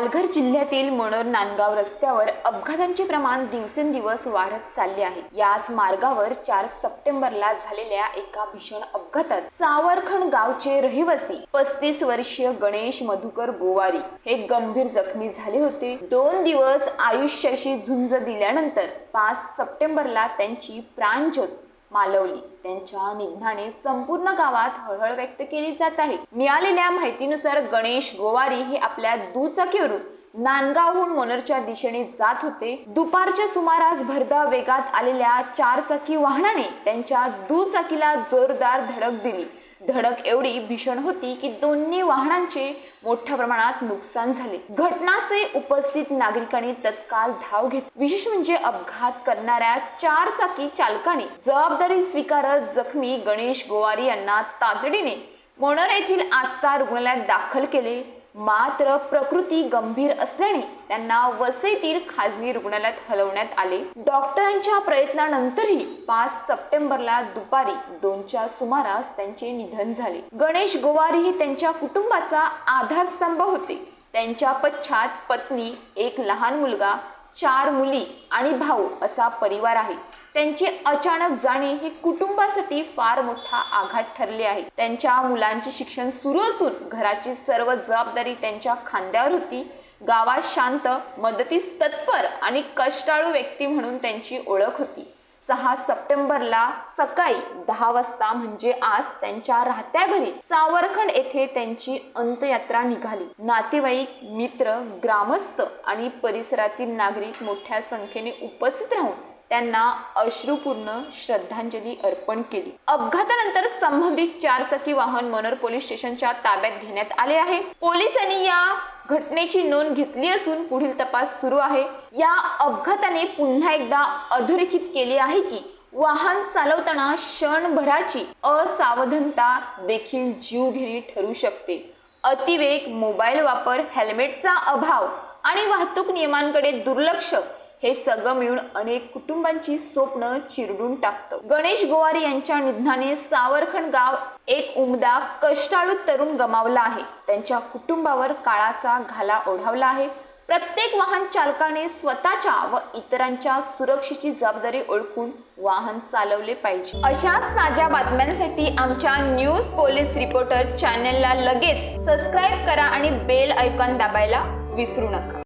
पालघर जिल्ह्यातील मनोर नांदगाव रस्त्यावर अपघातांचे प्रमाण दिवसेंदिवस वाढत चालले आहे. याच मार्गावर चार सप्टेंबरला झालेल्या एका भीषण अपघातात सावरखंड गावचे रहिवासी पस्तीस वर्षीय गणेश मधुकर गोवारी हे गंभीर जखमी झाले होते. दोन दिवस आयुष्याशी झुंज दिल्यानंतर पाच सप्टेंबरला त्यांची प्राणज्योत मालवली त्यांच्या निधनाने संपूर्ण गावात हळहळ व्यक्त केली जात आहे. मिळालेल्या माहितीनुसार गणेश गोवारी हे आपल्या दुचाकीवरून नांदगावहून मोनरच्या दिशेने जात होते. दुपारच्या सुमारास भरधाव वेगात आलेल्या चारचाकी वाहनाने त्यांच्या दुचाकीला जोरदार धडक दिली. धडक एवढी भीषण होती की दोन्ही वाहनांचे मोठ्या प्रमाणात नुकसान झाले. घटनासे उपस्थित नागरिकांनी तत्काळ धाव घेत विशेष म्हणजे अपघात करणाऱ्या चार चाकी चालकाने जबाबदारी स्वीकारत जखमी गणेश गोवारी यांना तातडीने मनोर येथील आस्था रुग्णालयात दाखल केले. मात्र प्रकृती गंभीर असल्याने त्यांना वसईतील खाजगी रुग्णालयात हलवण्यात आले. डॉक्टरांच्या प्रयत्नानंतरही पाच सप्टेंबरला दुपारी दोनच्या सुमारास त्यांचे निधन झाले. गणेश गोवारी हे त्यांच्या कुटुंबाचा आधारस्तंभ होते. त्यांच्या पश्चात पत्नी एक लहान मुलगा चार मुली आणि भाऊ असा परिवार आहे. त्यांची अचानक जाणे हे कुटुंबासाठी फार मोठा आघात ठरले आहे. त्यांच्या मुलांचे शिक्षण सुरू असून घराची सर्व जबाबदारी त्यांच्या खांद्यावर होती. गावात शांत मदतीस तत्पर आणि कष्टाळू व्यक्ती म्हणून त्यांची ओळख होती. सहा सप्टेंबरला सकाळी दहा वाजता म्हणजे आज त्यांच्या राहत्या घरी सावरखंड येथे त्यांची अंत्ययात्रा निघाली. नातेवाईक मित्र ग्रामस्थ आणि परिसरातील नागरिक मोठ्या संख्येने उपस्थित राहून त्यांना अश्रुपूर्ण श्रद्धांजली अर्पण केली. अपघातानंतर संबंधित चारचाकी वाहन मनोर पोलीस स्टेशनच्या ताब्यात घेण्यात आले आहे. पोलिसांनी या घटनेची नोंद घेतली असून पुढील तपास सुरू आहे. या अपघाताने पुन्हा एकदा अधोरेखित केले आहे की वाहन चालवताना क्षणभराची असावधानता देखील जीवघेणी ठरू शकते. अतिवेग मोबाईल वापर हेल्मेटचा अभाव आणि वाहतूक नियमांकडे दुर्लक्ष हे सगळं मिळून अनेक कुटुंबांची स्वप्न चिरडून टाकतं. गणेश गोवारी यांच्या निधनाने सावरखंड गाव एक उमदा कष्टाळू तरुण गमावला आहे. त्यांच्या कुटुंबावर काळाचा घाला ओढावला आहे. प्रत्येक वाहन चालकाने स्वतःच्या व इतरांच्या सुरक्षेची जबाबदारी ओळखून वाहन चालवले पाहिजे. अशाच ताज्या बातम्यांसाठी आमच्या न्यूज पोलीस रिपोर्टर चॅनलला लगेच सबस्क्राईब करा आणि बेल ऐकॉन दाबायला विसरू नका.